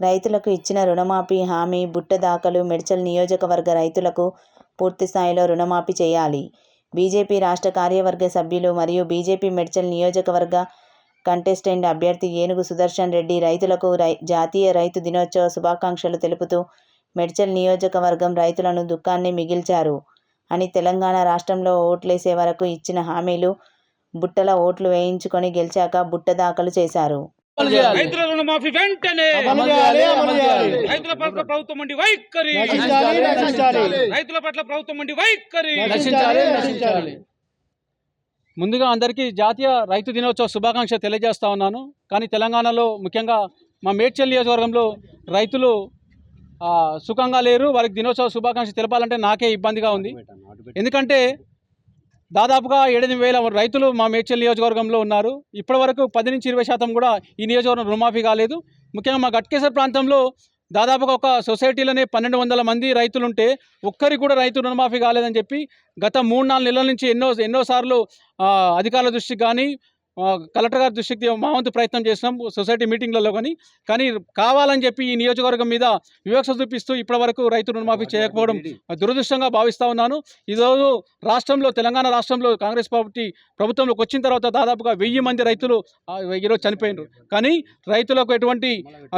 రైతులకు ఇచ్చిన రుణమాఫీ హామీ బుట్ట దాఖలు మేడ్చల్ నియోజకవర్గ రైతులకు పూర్తి స్థాయిలో రుణమాఫీ చేయాలి. బీజేపీ రాష్ట్ర కార్యవర్గ సభ్యులు మరియు బీజేపీ మేడ్చల్ నియోజకవర్గ కంటెస్టెంట్ అభ్యర్థి ఏనుగు సుదర్శన్ రెడ్డి రైతులకు రై జాతీయ రైతు దినోత్సవ శుభాకాంక్షలు తెలుపుతూ మెడ్చల్ నియోజకవర్గం రైతులను దుఃఖాన్ని మిగిల్చారు. అని తెలంగాణ రాష్ట్రంలో ఓట్లేసే వరకు ఇచ్చిన హామీలు బుట్టల ఓట్లు వేయించుకొని గెలిచాక బుట్ట దాఖలు చేశారు. రైతుల రుణమాఫీ వెంటనే అమలు చేయాలి, అమలు చేయాలి. రైతుల పట్ల ప్రభుత్వం మండి వైఖరి నశించాలి, నశించాలి. రైతుల పట్ల ప్రభుత్వం మండి వైఖరి నశించాలి, నశించాలి. ముందుగా అందరికీ జాతీయ రైతు దినోత్సవ శుభాకాంక్షలు తెలియజేస్తా ఉన్నాను. కానీ తెలంగాణలో ముఖ్యంగా మా మేడ్చల్ నియోజకవర్గంలో రైతులు ఆ, సుఖంగా లేరు. వారికి దినోత్సవ శుభాకాంక్షలు తెలపాలంటే నాకే ఇబ్బందిగా ఉంది. ఎందుకంటే దాదాపుగా ఏడెనిమిది వేల రైతులు మా మేడ్చల్ నియోజకవర్గంలో ఉన్నారు. ఇప్పటివరకు పది నుంచి ఇరవై శాతం కూడా ఈ నియోజకవర్గం రుణమాఫీ కాలేదు. ముఖ్యంగా మా గట్కేసర్ ప్రాంతంలో దాదాపుగా ఒక సొసైటీలోనే పన్నెండు వందల మంది రైతులుంటే ఒక్కరికి కూడా రైతు రుణమాఫీ కాలేదని చెప్పి గత మూడు నాలుగు నెలల నుంచి ఎన్నో ఎన్నోసార్లు అధికారుల దృష్టికి కానీ కలెక్టర్ గారి దృష్టికి మా వంతు ప్రయత్నం చేసినాం సొసైటీ మీటింగ్లలో కానీ. కానీ కావాలని చెప్పి ఈ నియోజకవర్గం మీద వివక్ష చూపిస్తూ ఇప్పటివరకు రైతు రుణమాఫీ చేయకపోవడం దురదృష్టంగా భావిస్తూ ఉన్నాను. ఈరోజు రాష్ట్రంలో తెలంగాణ రాష్ట్రంలో కాంగ్రెస్ పార్టీ ప్రభుత్వంలోకి వచ్చిన తర్వాత దాదాపుగా వెయ్యి మంది రైతులు ఈరోజు చనిపోయినారు. కానీ రైతులకు ఎటువంటి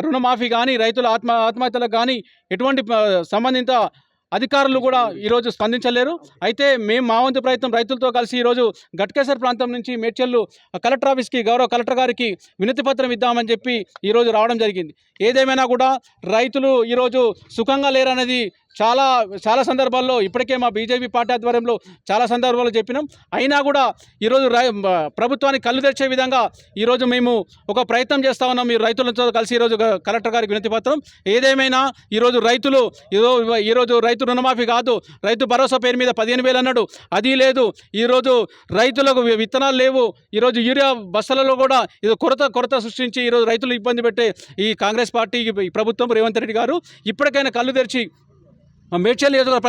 రుణమాఫీ కానీ రైతుల ఆత్మ ఆత్మహత్యలకు కానీ ఎటువంటి సంబంధిత అధికారులు కూడా ఈరోజు స్పందించలేరు. అయితే మేము మా వంతు ప్రయత్నం రైతులతో కలిసి ఈరోజు గట్కేసర్ ప్రాంతం నుంచి మేడ్చల్లు కలెక్టర్ ఆఫీస్కి గౌరవ కలెక్టర్ గారికి వినతి పత్రం ఇద్దామని చెప్పి ఈరోజు రావడం జరిగింది. ఏదేమైనా కూడా రైతులు ఈరోజు సుఖంగా లేరనేది చాలా చాలా సందర్భాల్లో ఇప్పటికే మా బీజేపీ పార్టీ ఆధ్వర్యంలో చాలా సందర్భాల్లో చెప్పినాం. అయినా కూడా ఈరోజు రై ప్రభుత్వానికి కళ్ళు తెరిచే విధంగా ఈరోజు మేము ఒక ప్రయత్నం చేస్తా ఉన్నాం. మీరు రైతులతో కలిసి ఈరోజు కలెక్టర్ గారికి వినతి పత్రం. ఏదేమైనా ఈరోజు రైతులు ఈరోజు ఈరోజు రైతు రుణమాఫీ కాదు రైతు భరోసా పేరు మీద పదిహేను వేలు అన్నాడు. అది లేదు. ఈరోజు రైతులకు విత్తనాలు లేవు. ఈరోజు యూరియా బస్సులలో కూడా ఇది కొరత కొరత సృష్టించి ఈరోజు రైతులు ఇబ్బంది పెట్టే ఈ కాంగ్రెస్ పార్టీ ప్రభుత్వం రేవంత్ రెడ్డి గారు ఇప్పటికైనా కళ్ళు తెరిచి మేడ్చల్ నియోజకవర్గ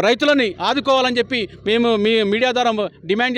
రైతులని ఆదుకోవాలని చెప్పి మేము మీ మీడియా ద్వారా డిమాండ్